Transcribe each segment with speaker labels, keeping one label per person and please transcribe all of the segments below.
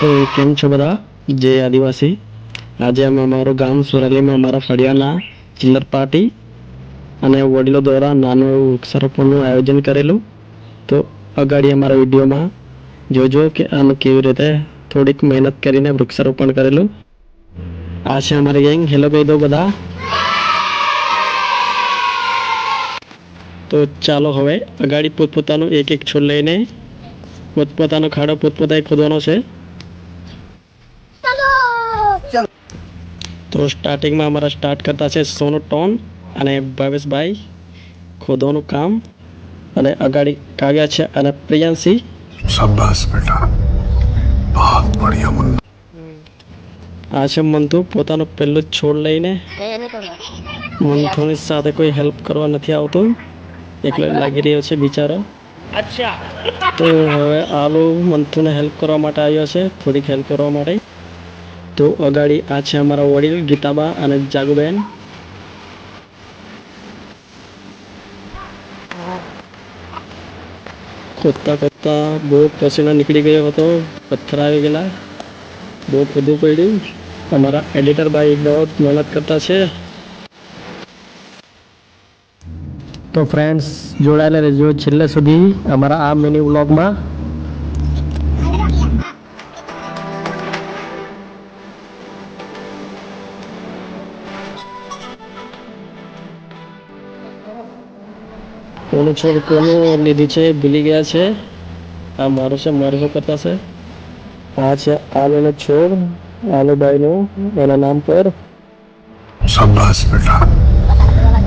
Speaker 1: તો કેમ છો બધા? જય આદિવાસી. આજે અમે અમારું ગામ સુરાલીમાં અમારા ફળિયાના ચિલ્લર પાર્ટી અને વડીલો દ્વારા નાનું વૃક્ષારોપણનું આયોજન કરેલું. તો અગાડી અમારા વિડીયોમાં જોજો કે અમે કેવી રીતે થોડીક મહેનત કરીને વૃક્ષારોપણ કરેલું. આ છે અમારી ગેંગ. હેલો કહી દો બધા. તો ચાલો હવે અગાડી પોતપોતાનું એક એક છોડ લઈને પોતપોતાનો ખાડો પોતપોતાએ ખોદવાનો છે. તો સ્ટાર્ટિંગમાં અમારા સ્ટાર્ટ કરતા છે સોનું ટોન અને ભાવેશભાઈ ખોદોનું કામ. અને અગાડી કાવ્યા છે અને પ્રિયાંશી.
Speaker 2: શાબાશ બેટા. બહુત બઢિયા
Speaker 1: મન આશમ મંતુ પોતાનો પહેલો છોડ લઈને. મંતુની સાથે કોઈ હેલ્પ કરવા નથી આવતો. એકલો લાગી રહ્યો છે બિચારો. અચ્છા. તો હવે આલુ મંતુને હેલ્પ કરવા માટે આવ્યો છે થોડીક હેલ્પ કરવા માટે. તો અગાડી આ છે અમારા વડીલ ગીતાબા અને જાગુબેન. ખોદતા ખોદતા બહુ પસીનો નીકળી ગયો હતો, પથ્થર આવી ગયેલા. બહુ ખોદવું પડ્યું. અમારા એડિટર ભાઈ બહુ મહેનત કરતા છે. તો ફ્રેન્ડ્સ જોડાયેલા રહેજો છેલ્લે સુધી અમારા આ મિની વ્લોગમાં કોનું છોડ કોનું લીધી છે ભૂલી ગયા છે? આ મારો છે મારો કરતા છે? આ છે આલોનો છોડ આલોબાઈનું એના નામ પર.
Speaker 2: શાબાશ બેટા.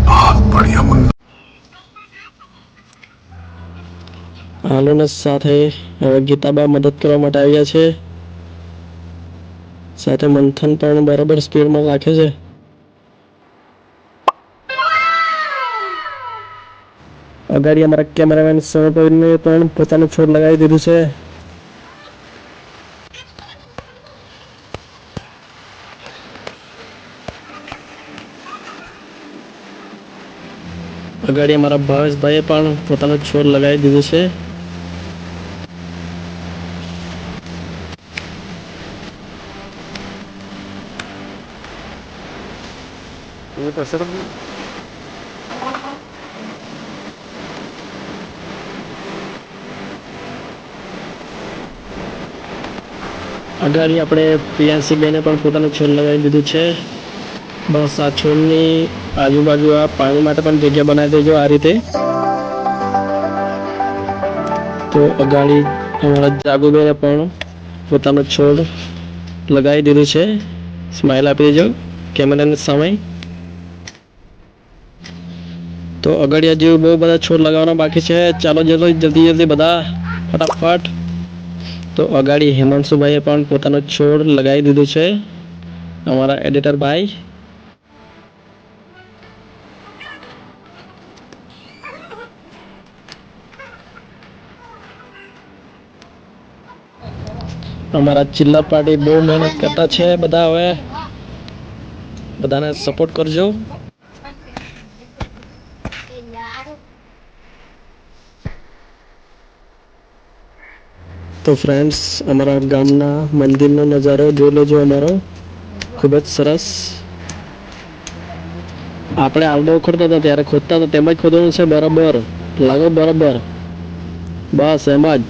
Speaker 2: બહુત બઢિયા મુન્ના
Speaker 1: આલોના સાથે હવે ગીતાબા મદદ કરવા માટે આવ્યા છે. સાથે મંથન પણ બરાબર સ્પીડમાં રાખે છે. અગાડી અમારા કેમેરામેન સમયભાઈને પણ પોતાનું છોડ લગાવી દીધું છે. અગાડી અમારા ભાવેશભાઈએ પણ પોતાનો છોડ લગાવી દીધું છે. અગાડી આપણે પ્રિયાંશી બેને પણ પોતાનું છોડ લગાવી દીધું છે. બસ આ છોડની આજુબાજુ આ પાણી માટે પણ જગ્યા બનાવી દેજો આ રીતે. તો અગાડી અમારા જાગુબેને પણ પોતાનો છોડ લગાવી દીધું છે. સ્માઇલ આપી દેજો કેમેરાને સમય તો અગાડી હજુ બહુ બધા છોડ લગાવવાના બાકી છે. ચાલો જલ્દી જલ્દી બધા. ફટાફટ. તો અગાડી હેમાંશુભાઈએ પણ પોતાનો છોડ લગાવી દીધું છે. અમારા એડિટર ભાઈ. અમારા ચિલ્લા પાર્ટી બહુ મહેનત કરતા છે બધા હવે. બધાને સપોર્ટ કરજો. તો ફ્રેન્ડ્સ અમારા ગામના મંદિરનો નજારો જોઈ લેજો અમારો. ખૂબ જ સરસ. આપણે આલડો ખોદતા હતા ત્યારે ખોદતા હતા તેમ જ ખોદવાનું છે બરાબર. લાગો બરાબર. બસ એમ જ.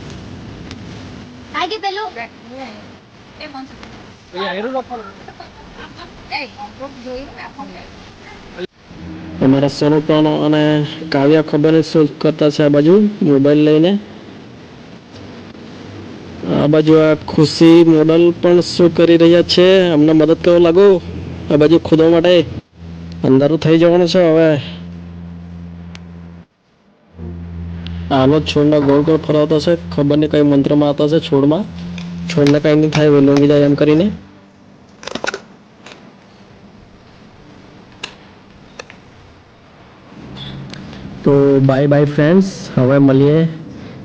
Speaker 1: અમારા સ્વરૂપનો અને કાવ્યા ખબર શું કરતા છે આ બાજુ મોબાઈલ લઈને. આ બાજુ આ ખુશી મોડલ પણ શું કરી રહ્યા છે? અમને મદદ કરવા લાગો. આ બાજુ ખોદવા માટે અંધારું થઈ જવાનું છે હવે. આનો છોડના ગોળ ગોળ ફરાવતો છે ખબર નહીં કઈ મંત્રમાં આવતા છે છોડમાં. છોડને કઈ નહીં થાય લોંગી જાય એમ કરીને. તો બાય બાય ફ્રેન્ડ્સ હવે મળીએ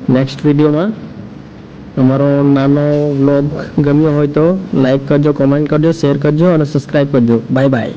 Speaker 1: નેક્સ્ટ વિડીયોમાં અમારો નાનો વ્લોગ ગમ્યો હોય તો લાઈક કરજો કોમેન્ટ કરજો શેર કરજો અને સબસ્ક્રાઈબ કરજો. Bye bye